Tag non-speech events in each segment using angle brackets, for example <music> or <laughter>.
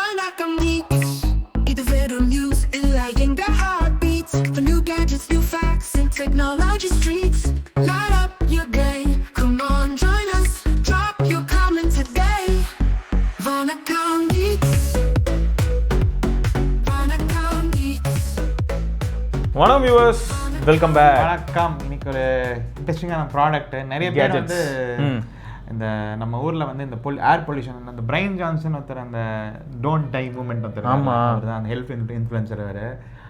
வணக்கம் Mix. இது வெறும் news இல்லை எங்க heartbeats. For new gadgets, new facts, and technology streets. Light up your day. Come on, join us. Drop your comment today. வணக்கம் Mix. வணக்கம் Mix. வணக்கம் viewers welcome back வணக்கம் இன்னைக்கு ஒரு இன்ட்ரெஸ்டிங்கான ப்ராடக்ட் நிறைய பேர் Gadgets. வந்து. இந்த நம்ம ஊர்ல வந்து இந்த பொல் ஏர் பொல்யூஷன் அந்த பிரைன் ஜான்சன் ஒருத்தர் அந்த டோன்ட் டை மூமெண்ட் ஒருத்தர் ஆமா. அவர் தான் அந்த ஹெல்த் இன்ஃப்ளூயன்சர் வேறு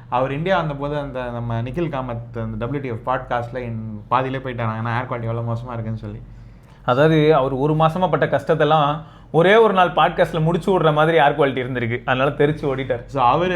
அவர். இந்தியா வந்தபோது அந்த நம்ம நிখিல் காமத் அந்த டபிள்யூடிஎஃப் பாட்காஸ்ட்ல பாதியிலே போயிட்டாங்க ஏன்னா ஏர் குவாலிட்டி எவ்வளோ மோசமா இருக்குன்னு சொல்லி. அதாவது அவர் ஒரு மாசமா பட்ட கஷ்டத்தெல்லாம் ஒரே ஒரு நாள் பாட்காஸ்ட்ல முடிச்சு விடுற மாதிரி ஏர் குவாலிட்டி இருந்திருக்கு. அதனால தெரிச்சு ஓடிட்டார். ஸோ அவர்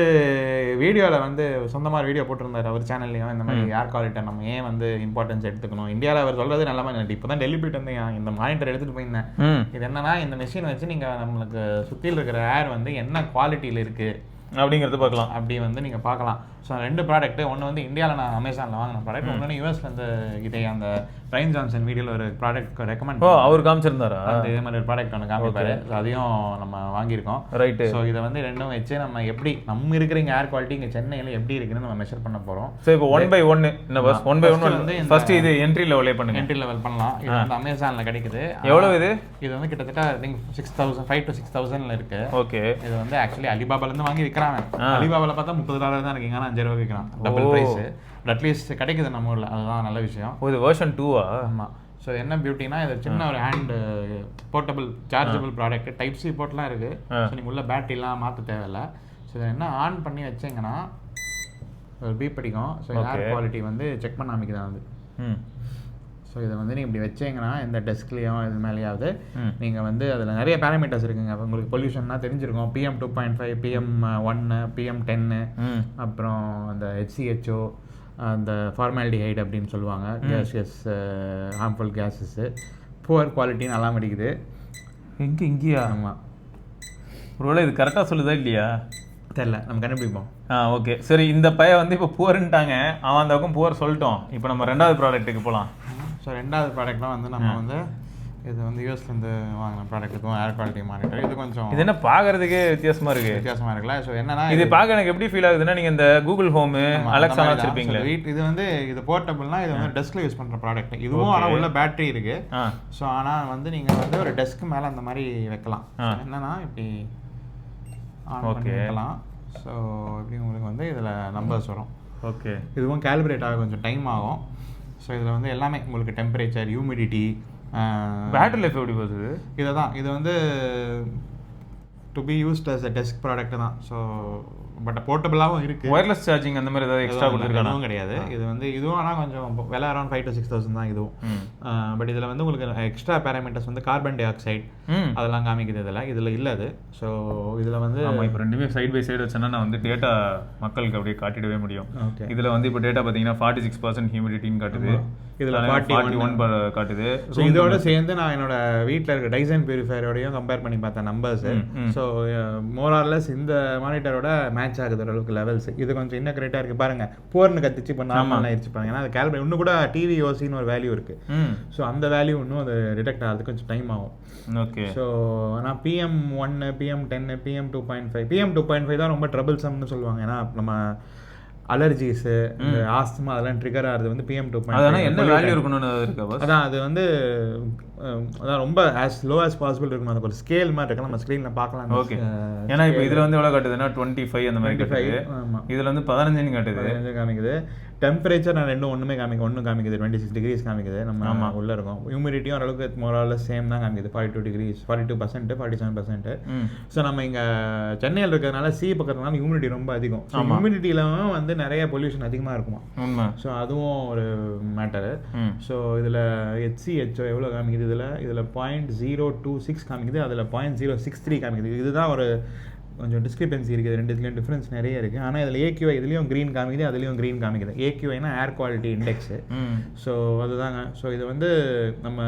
வீடியோவில் வந்து சொந்தமாக வீடியோ போட்டிருந்தார் அவர் சேனல்லையும் இந்த மாதிரி ஏர் குவாலிட்டி நம்ம ஏன் வந்து இம்பார்ட்டன்ஸ் எடுத்துக்கணும்? இந்தியாவில் அவர் சொல்றது நல்ல மாதிரி இப்போ தான் டெல்லி போயிட்டு வந்தேன். இந்த மானிட்டர் எடுத்துகிட்டு போயிருந்தேன். இது என்னன்னா இந்த மிஷின் வச்சு நீங்கள் நம்மளுக்கு சுற்றியில் இருக்கிற ஏர் வந்து என்ன குவாலிட்டியில் இருக்குது அப்படிங்கறது பார்க்கலாம். அப்படி வந்து நீங்கள் பார்க்கலாம். ஸோ ரெண்டு ப்ராடக்ட் ஒன்று வந்து இந்தியாவில் நான் அமேசானில் வாங்கின ப்ராடக்ட் ஒன்று யூஎஸ்லேருந்து இதே அந்த பிரைன் ஜான்சன் வீடியோவில் ஒரு ப்ராடக்ட் ரெக்கமெண்ட் ஓ அவர் காமிச்சிருந்தாரா? அந்த இதே மாதிரி ஒரு ப்ராடக்ட் ஒன்று காமிப்பாரு. ஸோ அதையும் நம்ம வாங்கியிருக்கோம். ரைட்டு ஸோ இதை வந்து ரெண்டும் வச்சு நம்ம எப்படி நம்ம இருக்கிற இங்கே ஏர் குவாலிட்டி இங்கே சென்னையில் எப்படி இருக்குன்னு நம்ம மெஷர் பண்ண போகிறோம் சரி இப்போ ஒன் பை ஒன்னு இந்த பஸ் ஒன் பை ஒன் வந்து ஃபர்ஸ்ட் இது என்ட்ரி லெவலே பண்ணுங்க. என்ட்ரி லெவல் பண்ணலாம். இது வந்து அமேசானில் கிடைக்குது. எவ்வளவு இது? இது வந்து கிட்டத்தட்ட think six thousand five to six தௌசண்ட்ல இருக்கு. ஓகே. இது வந்து ஆக்சுவலி அலிபாபாலேருந்து வாங்கி விற்கிறாங்க அலிபாபாவில் பார்த்தா முப்பது டாலர் தான் இருக்கீங்க ஆனால் அஞ்சு ரூபா விற்கிறான் டபுள் ப்ரைஸ் அட்லீஸ்ட் கிடைக்குது நம்ம ஊரில். அதுதான் நல்ல விஷயம். இது வெர்ஷன் டூவா ஆமாம் ஸோ என்ன பியூட்டினா இது சின்ன ஒரு hand portable chargeable product type C போர்ட்லாம் இருக்கு. ஸோ நீங்கள் உள்ள பேட்டரிலாம் மாற்ற தேவையில்ல. ஸோ இதை என்ன ஆன் பண்ணி வச்சீங்கன்னா ஒரு பீப் அடிக்கும். ஸோ ஏர் குவாலிட்டி வந்து செக் பண்ண அமைக்குது அது ம். ஸோ இதை வந்து நீங்கள் இப்படி வச்சீங்கன்னா இந்த டெஸ்க்லேயும் இது மேலேயாவது. நீங்கள் வந்து அதில் நிறைய பேராமீட்டர்ஸ் இருக்குங்க. உங்களுக்கு பொல்யூஷன்னா தெரிஞ்சிருக்கும். PM two point five PM ஒன்று பிஎம் டென்னு அப்புறம் அந்த ஹெச்சிஹெச்ஓ அந்த ஃபார்மாலிடிஹைட் அப்படின்னு சொல்லுவாங்க. கேஷியஸ் ஹார்ம்ஃபுல் கேஸஸ்ஸு புவர் குவாலிட்டின்னு எல்லாம் அடிக்குது எங்க இங்கேயா? ஆமாம் ஒருவேளை இது கரெக்டாக சொல்லுதா இல்லையா? தெரில நம்ம கண்டுபிடிப்போம். ஆ ஓகே சரி இந்த பையன் வந்து இப்போ புவர்ன்ட்டாங்க அவன் அந்த பக்கம் புவர் சொல்லிட்டோம். இப்போ நம்ம ரெண்டாவது ப்ராடக்ட்டுக்கு போகலாம் ஸோ ரெண்டாவது ப்ராடக்ட்லாம் வந்து நம்ம வந்து இது வந்து யூஎஸ்லேருந்து வாங்கின ப்ராடக்ட் இதுவும் ஏர் குவாலிட்டி மானிட்டர் இது கொஞ்சம் இது என்ன பார்க்கறதுக்கே வித்தியாசமா இருக்கு. வித்தியாசமாக இருக்குல்ல? ஸோ என்னன்னா இது பார்க்க எனக்கு எப்படி ஃபீல் ஆகுதுன்னா நீங்க இந்த கூகுள் ஹோம் அலெக்ஸா வச்சிருப்பீங்களே. வீட் இது வந்து இது போர்ட்டபிள்னா இது வந்து டெஸ்க்ல யூஸ் பண்ற ப்ராடக்ட் இதுவும் ஆனால் உள்ள பேட்டரி இருக்கு. ஸோ ஆனால் வந்து நீங்க வந்து ஒரு டெஸ்க் மேல அந்த மாதிரி வைக்கலாம். என்னன்னா இப்படி ஆன் பண்ணி. வைக்கலாம். ஸோ இப்படி உங்களுக்கு வந்து இதுல நம்பர்ஸ் வரும். ஓகே இதுவும் கேலிப்ரேட் ஆக கொஞ்சம் டைம் ஆகும். ஸோ இதுல வந்து எல்லாமே உங்களுக்கு டெம்பரேச்சர் ஹியூமிடிட்டி பேட்டரி லைஃப் எப்படி போகுது இதை? தான் இது வந்து to be used as a desk product தான். ஸோ பட் போர்ட்டபிளாகவும் இருக்கு. ஒயர்லெஸ் சார்ஜிங் அந்த மாதிரி ஏதாவது எக்ஸ்ட்ரா எதுவும் கிடையாது. இது வந்து இதுவும் ஆனால் கொஞ்சம் விலை around five to six thousand தான் இதுவும். பட் இதில் வந்து உங்களுக்கு எக்ஸ்ட்ரா பேராமீட்டர்ஸ் வந்து கார்பன் டை ஆக்சைடு அதெல்லாம் காமிக்குது இதில். இதில் இல்லை அது. ஸோ இதில் வந்து ஆமா இப்போ ரெண்டுமே சைடு பை சைடு வச்சேன்னா நான் வந்து டேட்டா மக்களுக்கு அப்படியே காட்டிடவே முடியும். ஓகே இதுல வந்து இப்போ டேட்டா பார்த்தீங்கன்னா ஃபார்ட்டி சிக்ஸ் பர்சன்ட் ஹியூமிடிட்டின்னு காட்டுது. இதுல ஃபார்ட்டி 41 ஒன் காட்டுது. ஸோ இதோட சேர்ந்து நான் என்னோட வீட்டில் இருக்க டைசன் பியூரிஃபையரோடையும் கம்பேர் பண்ணி பார்த்தேன் நம்பர்ஸ் ஸோ மோரார்லெஸ் இந்த மானிட்டரோட மேட்ச் ஆகுது அளவுக்கு லெவல்ஸ் இது கொஞ்சம் இன்னும் கரெக்டாக இருக்குது பாருங்க போர்னு கத்திச்சு இப்போ நார்மல் ஆயிடுச்சு பாருங்க. ஏன்னா அது கேல்குலேட் இன்னும் கூட டிவி ஓசின்னு ஒரு வேல்யூ இருக்குது ம். ஸோ அந்த வேல்யூ இன்னும் அது டிடெக்ட் ஆகிறதுக்கு கொஞ்சம் டைம் ஆகும். ஓகே. ஸோ ஆனால் பிஎம் ஒன்று பிஎம் டென்னு PM two point five PM two point five தான் ரொம்ப ட்ரபிள்சம்னு சொல்லுவாங்க. ஏன்னா நம்ம அலர்ஜிஸு ஆஸ்துமா அதெல்லாம் ட்ரிகர் ஆகிறது வந்து பிஎம் டூ பாயிண்ட் என்ன வேல்யூ இருக்கணும்னு இருக்கா? அதான் அது வந்து அதான் ரொம்ப ஆஸ் லோ ஆஸ் பாசிபிள் இருக்கணும் அதுக்கு ஒரு ஸ்கேல் மாதிரி இருக்கு நம்ம ஸ்க்ரீனில் பார்க்கலாம். ஓகே ஏன்னா இப்போ இதுல வந்து எவ்வளவு காட்டுதுன்னா டுவெண்ட்டி ஃபைவ் அந்த மாதிரி காட்டுது. ஆமாம் இதுல வந்து பதினஞ்சுன்னு காட்டுது. காமிக்குது. டெம்பரேச்சர் நான் ரெண்டும் ஒன்றுமே காமிக்க ஒன்று காமிக்குது. டுவெண்ட்டி சிக்ஸ் டிகிரிஸ் காமிக்குது. நம்ம உள்ள இருக்கோம். ஹியூமிடிட்டியும் ஓரளவுக்கு மோரால சேம் தான் காமிக்குது. Forty two degrees forty two percent forty seven percent so நம்ம இங்கே சென்னையில் இருக்கிறதுனால சி பக்கத்துனால ஹியூமிடிட்டி ரொம்ப அதிகம். ஹியூமிடிட்டியிலும் வந்து நிறைய பொல்யூஷன் அதிகமாக இருக்குமா? உண்மை. ஸோ அதுவும் ஒரு மேட்டரு ஸோ இதில் ஹெச்சிஹெச்ஓ எவ்வளோ காமிக்குது இதில்? இதில் பாயிண்ட் ஜீரோ டூ சிக்ஸ் காமிக்குது. அதில் பாயிண்ட் ஜீரோ சிக்ஸ் த்ரீ காமிக்குது. இதுதான் ஒரு கொஞ்சம் டிஸ்கிரிபன்சி இருக்குது. ரெண்டுத்துலேயும் டிஃப்ரென்ஸ் நிறைய இருக்குது ஆனால் இதில் ஏக்யூஐ இதுலேயும் க்ரீன் காமிக்குது அதுலேயும் க்ரீன் காமிக்குது. ஏக்யூஐனா ஏர் குவாலிட்டி இண்டெக்ஸு ஸோ அதுதாங்க. ஸோ இது வந்து நம்ம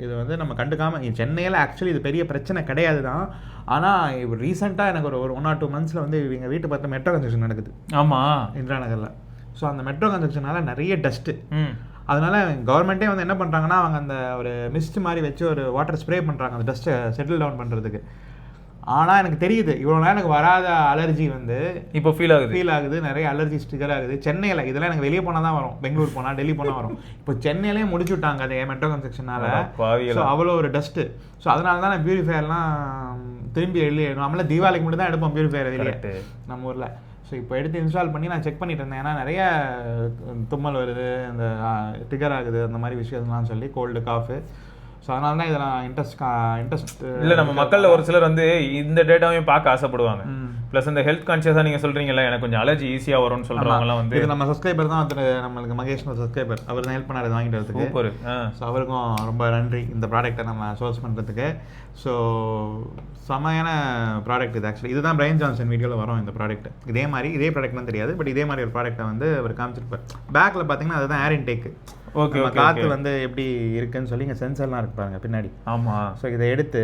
இது வந்து நம்ம கண்டுக்காம இ- சென்னையில் ஆக்சுவலி இது பெரிய பிரச்சனை கிடையாது தான். ஆனால் இப்போ ரீசெண்டாக எனக்கு ஒரு ஒரு ஒன் ஆர் டூ மந்த்ஸில் வந்து எங்கள் வீட்டு பார்த்து மெட்ரோ கன்ஸ்ட்ரக்ஷன் நடக்குது. ஆமா. இந்திரா நகரில். ஸோ அந்த மெட்ரோ கன்ஸ்ட்ரக்ஷனால நிறைய டஸ்ட்டு அதனால கவர்மெண்ட்டே வந்து என்ன பண்ணுறாங்கன்னா அவங்க அந்த ஒரு மிஸ்ட் மாதிரி வச்சு ஒரு வாட்டர் ஸ்ப்ரே பண்ணுறாங்க அந்த டஸ்ட்டை செட்டில் டவுன் பண்ணுறதுக்கு ஆனால் எனக்கு தெரியுது இவ்வளோ நேரம் எனக்கு வராத அலர்ஜி வந்து இப்போ ஃபீல் ஆகுது. ஃபீல் ஆகுது நிறைய அலர்ஜி ஸ்டிக்கர் ஆகுது. சென்னையில் இதெல்லாம் எனக்கு வெளியே போனால் தான் வரும். பெங்களூர் போனால் டெல்லி போனால் வரும். இப்போ சென்னையிலே முடிச்சு விட்டாங்க அது மெட்ரோ கன்ஸ்ட்ரக்ஷனால. ஸோ அவ்வளோ ஒரு டஸ்ட்டு ஸோ அதனால தான் நான் பியூரிஃபையர்லாம் திரும்பி வெளியே நம்மள தீபாவளிக்கு மட்டும் தான் எடுப்போம் பியூரிஃபையர் வெளியே. நம்ம ஊரில். ஸோ இப்போ எடுத்து இன்ஸ்டால் பண்ணி நான் செக் பண்ணிட்டு இருந்தேன். ஏன்னா நிறைய தும்மல் வருது அந்த ட்ரிகர் ஆகுது அந்த மாதிரி விஷயம்லாம் சொல்லி கோல்டு காஃபு ஸோ அதனால தான் இதை நான் இன்ட்ரெஸ்ட் இன்ட்ரெஸ்ட் இல்ல நம்ம மக்கள்ல ஒரு சிலர் வந்து இந்த டேட்டாவையும் பார்க்க ஆசைப்படுவாங்க. ப்ளஸ் இந்த ஹெல்த் கான்சியஸா நீங்க சொல்றீங்கல்ல எனக்கு கொஞ்சம் அலர்ஜி ஈஸியா வரும்னு சொல்றவங்க எல்லாம் வந்து இது நம்ம சப்ஸ்கிரைபர் தான் ஒருத்தர் நம்மளுக்கு மகேஷ் சப்ஸ்கிரைபர் அவர் தான் ஹெல்ப் பண்ணாரு வாங்கிட்டு வரதுக்கு. சூப்பர். ஸோ அவருக்கும் ரொம்ப நன்றி இந்த ப்ராடக்ட்டை நம்ம சோர்ஸ் பண்ணுறதுக்கு ஸோ செமையான ப்ராடக்ட் இது ஆக்சுவலி இதுதான் பிரைன் ஜான்சன் வீடியோவில் வரும் இந்த ப்ராடக்ட் இதே மாதிரி இதே ப்ராடக்ட்லாம் தெரியாது பட் இதே மாதிரி ஒரு ப்ராடக்ட்டை வந்து அவர் காமிச்சிருப்பார். பேக்கில் பார்த்தீங்கன்னா அதுதான் ஏர் இன்டேக் ஓகே காற்று வந்து எப்படி இருக்குன்னு சொல்லி இங்கே சென்சர்லாம் இருக்கு பாருங்க பின்னாடி. ஆமா. ஸோ இதை எடுத்து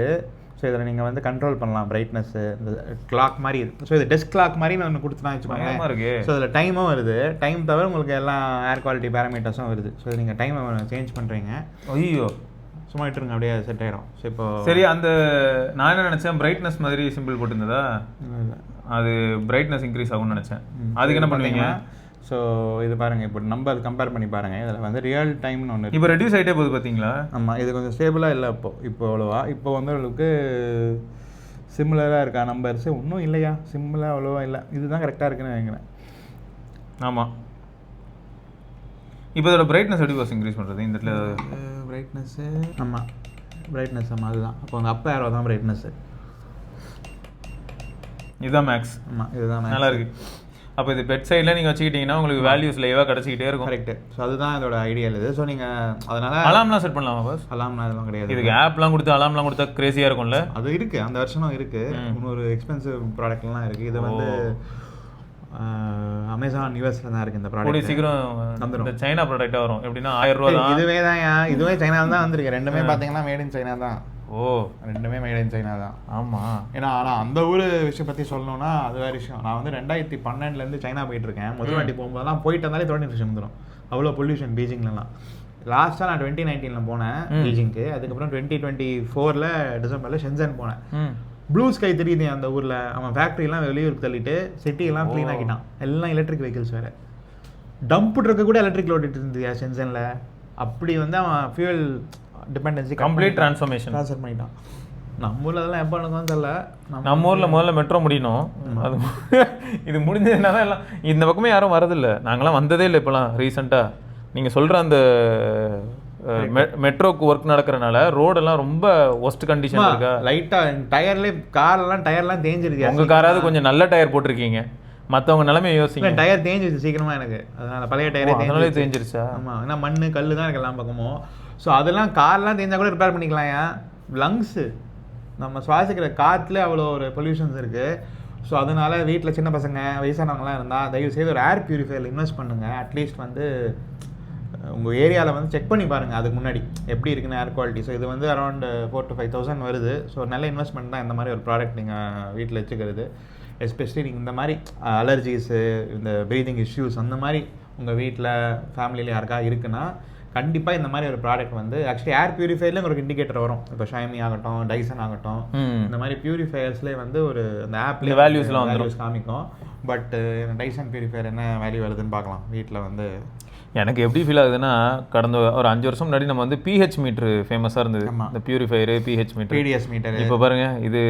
ஸோ இதில் நீங்கள் வந்து கண்ட்ரோல் பண்ணலாம் பிரைட்னஸ்ஸு இந்த கிளாக் மாதிரி ஸோ இது டெஸ்க் கிளாக் மாதிரி நான் ஒன்று கொடுத்துனா வச்சுக்கோங்க இருக்கு. ஸோ இதில் டைமும் வருது. டைம் தவிர உங்களுக்கு எல்லாம் ஏர் குவாலிட்டி பேராமீட்டர்ஸும் வருது. ஸோ நீங்கள் டைமை சேஞ்ச் பண்ணுறீங்க ஐயோ. சும்மா விட்டுருங்க அப்படியே செட் ஆயிடும் ஸோ இப்போ சரி அந்த நான் என்ன நினைச்சேன் பிரைட்னஸ் மாதிரி சிம்பிள் போட்டிருந்ததா? அது பிரைட்னஸ் இன்க்ரீஸ் ஆகும்னு நினைச்சேன். அதுக்கு என்ன பண்ணுவீங்க? ஸோ இது பாருங்க இப்போ நம்பர் கம்பேர் பண்ணி பாருங்க. இதில் வந்து ரியல் டைம்னு ஒன்று இப்போ ரெடியூஸ் ஆயிட்டே போகுது பாத்தீங்களா? ஆமாம் இது கொஞ்சம் ஸ்டேபிளாக இல்லை இப்போ. இப்போ அவ்வளோவா. இப்போ வந்து உங்களுக்கு சிமிலராக இருக்கா நம்பர்ஸ் இன்னும் இல்லையா. சிம்மிளாக அவ்வளோவா இல்லை. இதுதான் கரெக்டாக இருக்குன்னு நினைக்கிறேன். ஆமா. இப்போ இதோட பிரைட்னஸ் எப்படி பாஸ் இன்க்ரீஸ் பண்றது? இந்த இடத்துல பிரைட்னஸ்ஸு ஆமாம் பிரைட்னஸ் ஆமாம் அதுதான். அப்போ உங்கள் அப்போ ஏரோ தான் பிரைட்னஸ்ஸு இதுதான் மேக்ஸ் ஆமாம் இதுதான் நல்லா இருக்கு. அப்போ இது பெட் சைடில் நீங்க வச்சுக்கிட்டீங்கன்னா உங்களுக்கு வேல்யூஸ் லைவாக கிடச்சிக்கிட்டே இருக்கும். கரெக்டு ஸோ அதுதான் இதோட ஐடியல் இது. ஸோ நீங்கள் அதனால் அலாம்லாம் செட் பண்ணலாமா பாஸ் அலாம்லாம் இதெல்லாம் கிடையாது. இதுக்கு ஆப்லாம் கொடுத்து அலாம்லாம் கொடுத்தா கிரேசியா இருக்கும்ல? அது இருக்கு. அந்த வருஷனும் இருக்கு. இன்னொரு எக்ஸ்பென்சிவ் ப்ராடக்ட்லாம் இருக்கு. இது வந்து அமேசான் யூஎஸ்ல தான் இருக்கு இந்த கூடிய ப்ராடக்ட் சீக்கிரம் இந்த சைனா ப்ராடக்டாக வரும். எப்படின்னா ஆயிரம் ரூபா இதுவே தான் இதுவே சைனால தான் வந்திருக்கு. ரெண்டுமே பாத்தீங்கன்னா மேட் இன் சைனா தான். ஓ ரெண்டுமே மேட் இன் சைனா தான். ஆமா. ஏன்னா ஆனா அந்த ஊர் விஷயம் பத்தி சொல்லணும்னா அது வேற விஷயம். நான் வந்து ரெண்டாயிரத்தி பன்னெண்டுல இருந்து சைனா போயிட்டு இருக்கேன். முதல் வாட்டி போகும்போதெல்லாம் போயிட்டு வந்தாலே தொடர்ந்து இன்ஃபெக்ஷன் வந்துடும் அவ்வளோ பொல்யூஷன் பீஜிங்லலாம். லாஸ்ட்டாக நான் டுவெண்ட்டி நைன்டீனில் போனேன் பீஜிங்க்கு. அதுக்கப்புறம் டுவெண்ட்டி டுவெண்ட்டி ஃபோரில் டிசம்பரில் ஷென்சன் போனேன். ப்ளூ ஸ்கை தெரியுது அந்த ஊரில். அவன் ஃபேக்ட்ரிலாம் வெளியூருக்கு தள்ளிட்டு சிட்டியெல்லாம் க்ளீன் ஆக்கிட்டான். எல்லாம் எலக்ட்ரிக் வெஹிக்கிள்ஸ் வேறு. டம்ப் ட்ரக்கு கூட எலக்ட்ரிக் ஓட்டிட்டு இருந்தியா சென்சனில் அப்படி வந்து அவன் fuel dependency complete transformation transfer பண்ணிட்டான். நம்ம ஊரில் அதெல்லாம் எப்போ நடக்கும் தெரியல. நம்ம ஊர்ல முதல்ல மெட்ரோ முடியணும். அது <laughs> இது முடிஞ்சதுன்னா தான் எல்லாம் இந்த பக்கமே யாரும் வரதில்ல. நாங்களாம் வந்ததே இல்லை இப்போலாம் ரீசெண்டாக நீங்க சொல்ற அந்த மெட்ரோக்கு ஒர்க் நடக்கிறனால ரோடெல்லாம் ரொம்ப ஒஸ்ட் கண்டிஷன் இருக்கா? லைட்டாக டயர்லேயே கார்லாம் டயர்லாம் தேஞ்சிருச்சு உங்க காராவது கொஞ்சம் நல்ல டயர் போட்டிருக்கீங்க. மத்தவங்க நிலைமையை யோசிங்க. டயர் தேஞ்சிருச்சு சீக்கிரமா எனக்கு. அதனால பழைய டயரே அதனாலே தேஞ்சிருச்சு தேஞ்சிருச்சா? ஆமா ஏன்னா மண்ணு கல்லு தான் இருக்கு எல்லா பக்கமும். ஸோ அதெல்லாம் கார்லாம் தேஞ்சா கூட ரிப்பேர் பண்ணிக்கலாம் ஏன்? லங்ஸு நம்ம சுவாசிக்கிற காற்றுல அவ்வளோ ஒரு பொல்யூஷன்ஸ் இருக்குது ஸோ அதனால வீட்டில் சின்ன பசங்க வயசானவங்களாம் இருந்தால் தயவு செய்து ஒரு ஏர் பியூரிஃபையரில் இன்வெஸ்ட் பண்ணுங்கள் அட்லீஸ்ட் வந்து உங்கள் ஏரியாவில் வந்து செக் பண்ணி பாருங்கள் அதுக்கு முன்னாடி எப்படி இருக்குன்னு ஏர் குவாலிட்டி ஸோ இது வந்து around four to five thousand வருது. ஸோ நல்ல இன்வெஸ்ட்மெண்ட் தான் இந்த மாதிரி ஒரு ப்ராடக்ட் நீங்கள் வீட்டில் வச்சுக்கிறது. எஸ்பெஷலி நீங்கள் இந்த மாதிரி அலர்ஜிஸு இந்த ப்ரீதிங் இஷ்யூஸ் அந்த மாதிரி உங்கள் வீட்டில் ஃபேமிலியில் யாருக்கா இருக்குன்னா கண்டிப்பாக இந்த மாதிரி ஒரு ப்ராடக்ட் வந்து ஆக்சுவலி ஏர் பியூரிஃபையர்ல உங்களுக்கு இண்டிகேட்டர் வரும். இப்போ ஷைமி ஆகட்டும் டைசன் ஆகட்டும் இந்த மாதிரி பியூரிஃபையர்ஸ்லேயே வந்து ஒரு அந்த values எல்லாம் வந்துரும். காமிக்கும். பட் டைசன் பியூரிஃபையர் என்ன வேல்யூ வருதுன்னு பார்க்கலாம். வீட்டில் வந்து எனக்கு எப்படி ஃபீல் ஆகுதுன்னா கடந்த ஒரு அஞ்சு வருஷம் முன்னாடி நம்ம வந்து பிஹெச் மீட்ரு ஃபேமஸாக இருந்தது. இந்த purifier PH meter TDS meter இப்போ பாருங்க இது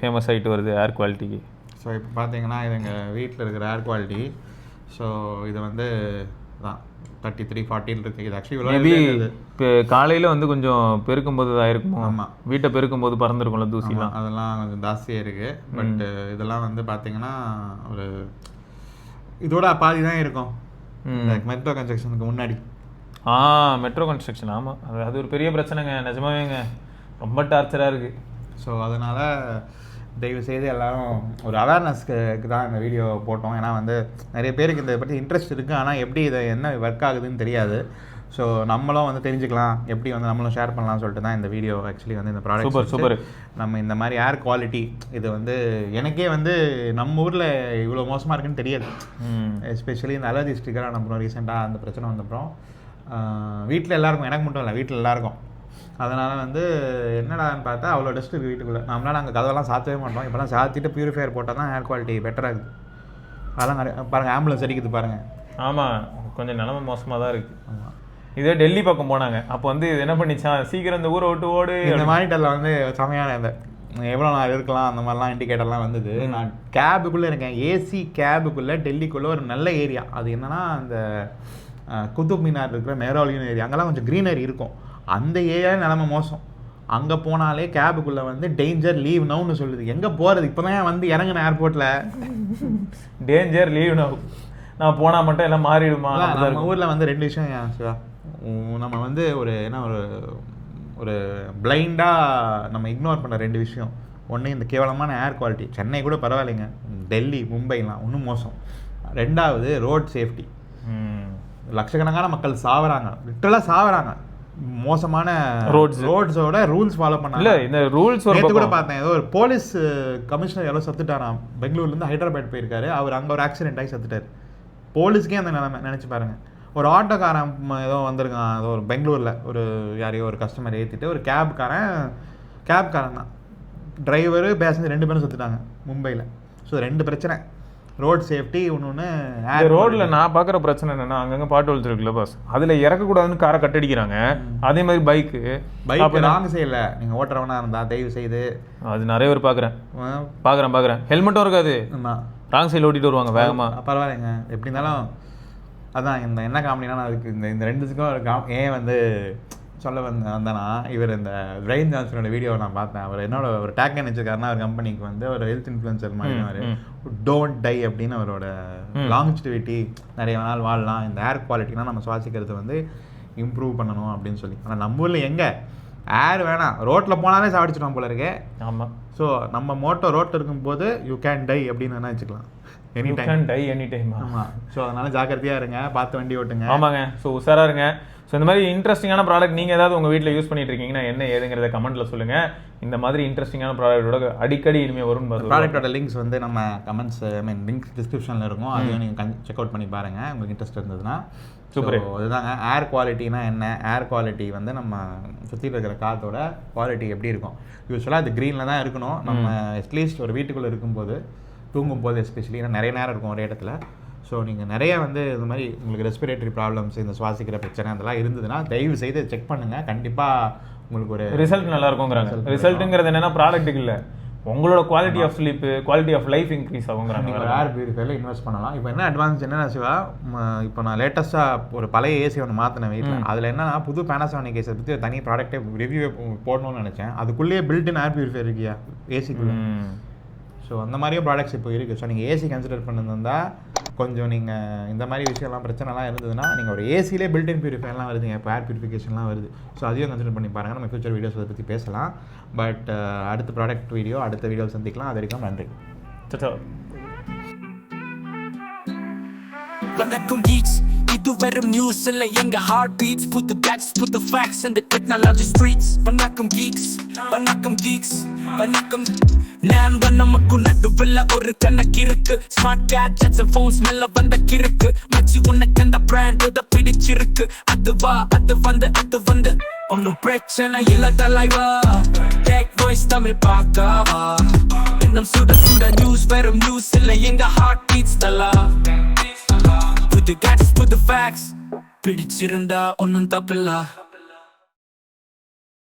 ஃபேமஸ் ஆயிட்டு வருது ஏர் குவாலிட்டிக்கு ஸோ இப்போ பார்த்தீங்கன்னா இது எங்கள் வீட்டில் இருக்கிற ஏர் குவாலிட்டி ஸோ இது வந்து தான் தேர்ட்டி த்ரீ ஃபார்ட்டின்னு இருக்கு. இது ஆக்சுவலி மேபி இப்போ காலையில் வந்து கொஞ்சம் பெருக்கும் போது ஆயிருக்குமோ ஆமா. வீட்டை பெருக்கும் போது பறந்துருக்கும்ல தூசிலாம். அதெல்லாம் கொஞ்சம் ஜாஸ்தியாக இருக்கு. பட் இதெல்லாம் வந்து பார்த்தீங்கன்னா ஒரு இதோட பாதி தான் இருக்கும். மெட்ரோ கன்ஸ்ட்ரக்ஷனுக்கு முன்னாடி. ஆ மெட்ரோ கன்ஸ்ட்ரக்ஷன் ஆமாம் அது அது ஒரு பெரிய பிரச்சனைங்க. நிஜமாவேங்க. ரொம்ப டார்ச்சராக இருக்கு. ஸோ அதனால தயவு செய்து எல்லாரும் ஒரு அவேர்னஸ்க்கு தான் இந்த வீடியோ போட்டோம். ஏன்னா வந்து நிறைய பேருக்கு இதை பற்றி இன்ட்ரெஸ்ட் இருக்குது ஆனால் எப்படி இதை என்ன ஒர்க் ஆகுதுன்னு தெரியாது. ஸோ நம்மளும் வந்து தெரிஞ்சுக்கலாம். எப்படி வந்து நம்மளும் ஷேர் பண்ணலாம்னு சொல்லிட்டு தான் இந்த வீடியோ ஆக்சுவலி வந்து இந்த ப்ராடக்ட் super. நம்ம இந்த மாதிரி ஏர் குவாலிட்டி இது வந்து எனக்கே வந்து நம்ம ஊரில் இவ்வளோ மோசமாக இருக்குன்னு தெரியாது. எஸ்பெஷலி இந்த அலர்ஜி ஸ்டிக்கராக அனுப்புகிறோம் ரீசெண்டாக அந்த பிரச்சனை வந்தப்புறம் வீட்டில் எல்லாருக்கும் எனக்கு மட்டும் இல்லை வீட்டில் எல்லாருக்கும். அதனால் வந்து என்னடான்னு பார்த்தா அவ்வளோ டஸ்ட் இருக்குது வீட்டுக்குள்ளே. நம்மளால நாங்கள் கதவெல்லாம் சாத்தவே மாட்டோம். இப்போலாம் சாத்திட்டு பியூரிஃபையர் போட்டால் தான் ஏர் குவாலிட்டி பெட்டராக இருக்குது அதெல்லாம் பாருங்கள் ஆம்புலன்ஸ் அடிக்குது பாருங்கள் ஆமாம் கொஞ்சம் நிலமை மோசமாக தான் இருக்குது ஆமாம் இதே டெல்லி பக்கம் போனாங்க. அப்போ வந்து இது என்ன பண்ணிச்சான்? சீக்கிரம் இந்த ஊரை விட்டு ஓடு. இந்த மானிட்டரில் வந்து செமையான இந்த எவ்வளோ நாள் இருக்கலாம் அந்த மாதிரிலாம் இண்டிகேட்டர்லாம் வந்தது. நான் கேபுக்குள்ளே இருக்கேன். ஏசி கேபுக்குள்ளே டெல்லிக்குள்ளே ஒரு நல்ல ஏரியா அது என்னன்னா அந்த குதுப் மினார் இருக்கிற மேரோலியன் ஏரியா. அங்கெல்லாம் கொஞ்சம் க்ரீனரி இருக்கும். அந்த ஏரியா நிலமை மோசம். அங்கே போனாலே கேபுக்குள்ளே வந்து டேஞ்சர் லீவ் நவுன்னு சொல்லுது. எங்கே போகிறது இப்போ தான் வந்து இறங்கின ஏர்போர்ட்டில் டேஞ்சர் லீவ் நான் நான் போனால் மட்டும் எல்லாம் மாறிடுமா? நம்ம. ஊரில் வந்து ரெண்டு விஷயம் சிவா? நம்ம வந்து ஒரு என்ன ஒரு ஒரு பிளைண்டாக நம்ம இக்னோர் பண்ண ரெண்டு விஷயம். ஒன்று இந்த கேவலமான ஏர் குவாலிட்டி சென்னை கூட பரவாயில்லைங்க. டெல்லி மும்பைலாம் இன்னும் மோசம். ரெண்டாவது ரோட் சேஃப்டி. லட்சக்கணக்கான மக்கள் சாவறாங்க. லிட்டரலாக சாவறாங்க. மோசமான Roads. ரோட்ஸோட ரூல்ஸ் ஃபாலோ இல்ல பண்ணாங்க இந்த ரூல்ஸ் நேத்து கூட. பார்த்தேன் ஏதோ ஒரு போலீஸ் கமிஷனர் யாரோ செத்துட்டாராம். பெங்களூர்ல இருந்து ஹைதராபாத் போயிருக்காரு. அவர் அங்க ஒரு ஆக்சிடென்ட் ஆகி செத்துட்டாரு. போலீஸ்க்கே அந்த நிலைமை நினைச்சு பாருங்க. ஒரு ஆட்டோக்காரன் ஏதோ வந்திருக்கான். ஏதோ ஒரு பெங்களூர்ல ஒரு யாரையோ ஒரு கஸ்டமர் ஏத்திட்டு ஒரு கேப்காரன் கேப்காரன் தான். டிரைவரு பேசஞ்சர் ரெண்டு பேரும் செத்துட்டாங்க மும்பையில் ஸோ ரெண்டு பிரச்சனை. ரோட் சேஃப்டி ஒன்று ஒன்று ரோட்ல நான் பாக்குற பிரச்சனை என்னன்னா அங்கங்க பாட்டு வச்சுருக்குல்ல பஸ் அதுல இறக்கக்கூடாதுன்னு காரை கட்டடிக்கிறாங்க. அதே மாதிரி பைக்கு பைக் ராங் செய்யல நீங்கள் ஓட்டுறவனா இருந்தா தயவு செய்து. அது நிறைய பேர் பாக்குறேன். அஹ், பாக்குறேன் பாக்குறேன். ஹெல்மெட்டும் இருக்காது. ராங் சைடில் ஓட்டிட்டு வருவாங்க வேகமா. பரவாயில்லைங்க. எப்படி இருந்தாலும் அதான் இந்த என்ன காமெடினா நான் அதுக்கு இந்த இந்த ரெண்டுத்துக்கும் ஒரு காம் ஏன் வந்து சொல்ல வந்த வந்தேன்னா இவர் இந்த பிரெயின் ஜான்சனோட வீடியோவை நான் பார்த்தேன். அவர் என்னோட ஒரு டேக் நினச்சிருக்காருன்னா அவர் கம்பெனிக்கு வந்து ஒரு ஹெல்த் இன்ஃப்ளூயன்சர் மாதிரி அவர். டோன்ட் டை அப்படின்னு அவரோட லாங்ஸ்டிவிட்டி நிறைய நாள் வாழலாம். இந்த ஏர் குவாலிட்டினா நம்ம சுவாசிக்கிறது வந்து இம்ப்ரூவ் பண்ணணும் அப்படின்னு சொல்லி. ஆனால் நம்ம ஊரில் எங்கே? ஏர் வேணாம். ரோட்டில் போனாலே சாப்பிடுச்சிட்டோம் போல இருக்கே. ஆமா. ஸோ நம்ம மோட்டோ ரோட்டில் இருக்கும்போது யூ கேன் டை அப்படின்னு வேணா வச்சுக்கலாம். Any time die any time ஆமாம் ஸோ அதனால ஜாக்கிரதையாக இருங்க. பார்த்து வண்டி ஓட்டுங்க. ஆமாங்க. ஸோ உஷாரா இருங்க. ஸோ இந்த மாதிரி இன்ட்ரெஸ்டிங்கான ப்ராடக்ட் நீங்கள் ஏதாவது உங்கள் வீட்டில் யூஸ் பண்ணிட்டு இருக்கீங்கன்னா என்ன ஏதுங்கிறத கமெண்ட்ல சொல்லுங்க. இந்த மாதிரி இன்ட்ரெஸ்டிங்கான ப்ராடக்டோட அடிக்கடி இனிமேல் வரும்னு பார்த்து ப்ராடக்ட்டோட லிங்க்ஸ் வந்து நம்ம கமெண்ட்ஸ் ஐ மீன் லிங்க் டிஸ்கிரிப்ஷனில் இருக்கும். அதையும் நீங்கள் செக் அவுட் பண்ணி பாருங்க. உங்களுக்கு இன்ட்ரெஸ்ட் இருந்ததுன்னா. ஸோ இதுதாங்க. ஏர் குவாலிட்டினா என்ன? ஏர் குவாலிட்டி வந்து நம்ம சுற்றி இருக்கிற காத்தோட குவாலிட்டி எப்படி இருக்கும்? யூஸ்வலாக அது க்ரீனில் தான் இருக்கணும். நம்ம அட்லீஸ்ட் ஒரு வீட்டுக்குள்ளே இருக்கும்போது தூங்கும்போது எஸ்பெஷலி ஏன்னா நிறைய நேரம் இருக்கும் ஒரே இடத்துல. ஸோ நீங்கள் நிறைய வந்து இந்த மாதிரி உங்களுக்கு ரெஸ்பிரேட்டரி ப்ராப்ளம்ஸ் இந்த சுவாசிக்கிற பிரச்சனை அதெல்லாம் இருந்ததுன்னா தயவு செய்து செக் பண்ணுங்கள் கண்டிப்பாக உங்களுக்கு ஒரு ரிசல்ட் நல்லா இருக்குங்கிறாங்க ரிசல்ட்டுங்கிறது என்னன்னா ப்ராடக்ட்டுக்கு இல்லை. உங்களோட quality of sleep quality of life increase ஆகுங்கிறாங்க. நீங்கள் ஏர் பியூரிஃபையரில் இன்வெஸ்ட் பண்ணலாம். இப்போ என்ன அட்வான்ஸ் என்னன்னா சிவா? இப்போ நான் லேட்டஸ்ட்டாக ஒரு பழைய ஏசி ஒன்று மாற்றினேன் வீட்டில் அதில் என்னன்னா புது பேனாசானிக் ஏசியை பற்றி ஒரு தனி ப்ராடக்ட்டே ரிவ்யூ போடணும்னு நினச்சேன். அதுக்குள்ளேயே பில்ட் ஏர் பியூரிஃபையர் இருக்கியா? ஏசிக்குள்ளே. ஸோ அந்த மாதிரியும் ப்ராடக்ட்ஸ் இப்போ இருக்குது ஸோ நீங்கள் ஏசி கன்சிடர் பண்ணிருந்தா கொஞ்சம் நீங்கள் இந்த மாதிரி விஷயம்லாம் பிரச்சனைலாம் இருந்ததுன்னா நீங்கள் ஒரு ஏசிலே பில்டின் பியூரிஃபைலாம் வருதுங்க. இப்போ ஏர் பியூரிஃபிகேஷன்லாம் வருது. ஸோ அதையும் கன்சிடர் பண்ணி பாருங்கள் நம்ம ஃபியூச்சர் வீடியோஸ் அதை பற்றி பேசலாம். பட் அடுத்த ப்ராடக்ட் வீடியோ அடுத்த வீடியோ சந்திக்கலாம். அது வரைக்கும் நன்றி. சச்சா வணக்கம் geeks. இது வெறும் நியூஸ் இல்ல. எங்க ஹார்ட் பீட்ஸ் புது பேட்ஸ் புது ஃபேக்ட்ஸ் இந்த டெக்னாலஜி ஸ்ட்ரீட்ஸ் வணக்கம் geeks. வணக்கம் geeks. வணக்கம். நான் நமக்கு நடுவில் ஒரு கணக்கு இருக்கு. ஸ்மார்ட் கேட்ஜெட்ஸ் ஃபோன்ஸ் மேல வந்த கிறுக்கு. மச்சி உனக்கு அந்த பிராண்ட் இத பிடிச்சிருக்கு. அது வா அது வந்து அது வந்து. ஒன்னும் பிரச்சனை இல்ல தலைவா. டேக் வாய்ஸ் தமிழ் பார்க்கவா? இன்னும் சுட சுட நியூஸ் வெறும் நியூஸ் இல்ல. எங்க ஹார்ட் பீட்ஸ் தலா? புது கேட்ஸ் புது ஃபேக்ஸ் பிடிச்சிருந்தா ஒன்னும் தப்பில்லா.